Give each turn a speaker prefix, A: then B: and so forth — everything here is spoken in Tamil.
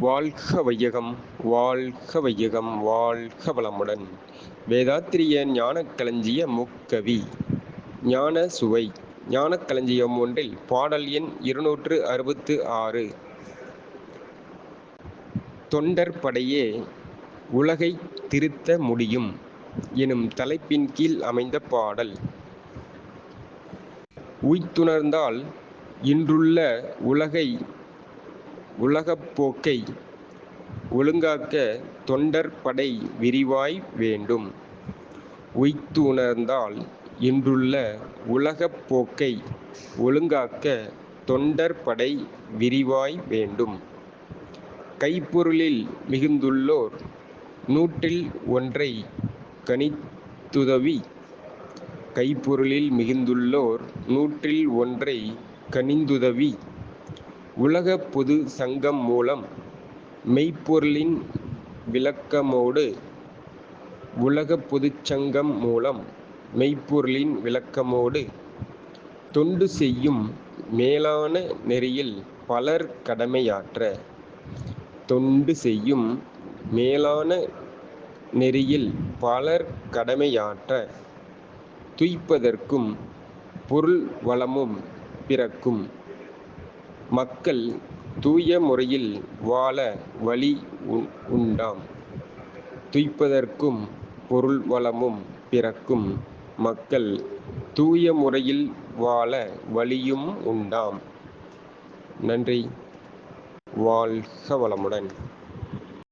A: வாழ்க வையகம் வாழ்க வையகம் வாழ்க வளமுடன். வேதாத்திரிய ஞானக்களஞ்சிய முக்கவி. ஞான சுவை. ஞானக்களஞ்சியம் ஒன்றில் பாடல் எண் இருநூற்று அறுபத்து ஆறு. தொண்டர் படையே உலகை திருத்த முடியும் எனும் தலைப்பின் கீழ் அமைந்த பாடல். உய்த்துணர்ந்தால் இன்றுள்ள உலகை உலகப் போக்கை ஒழுங்காக்க தொண்டர் படை விரிவாய் வேண்டும். உய்த்து உணர்ந்தால் இன்றுள்ள உலகப் போக்கை ஒழுங்காக்க தொண்டர் படை விரிவாய் வேண்டும். கைப்பொருளில் மிகுந்துள்ளோர் நூற்றில் ஒன்றை கணித்துதவி. கைப்பொருளில் மிகுந்துள்ளோர் நூற்றில் ஒன்றை கனிந்துதவி உலகப் பொது சங்கம் மூலம் மெய்ப்பொருளின் விளக்கமோடு உலகப் பொதுச் சங்கம் மூலம் மெய்ப்பொருளின் விளக்கமோடு தொண்டு செய்யும் மேலான நெறியில் பலர் கடமையாற்ற தொண்டு செய்யும் மேலான நெறியில் பலர் கடமையாற்ற துய்ப்பதற்கும் பொருள் வளமும் பிறக்கும். மக்கள் தூய முறையில் வாழ வழி உண்டாம். துய்ப்பதற்கும் பொருள் வளமும் பிறக்கும். மக்கள் தூய முறையில் வாழ வழியும் உண்டாம். நன்றி. வாழ்க வளமுடன்.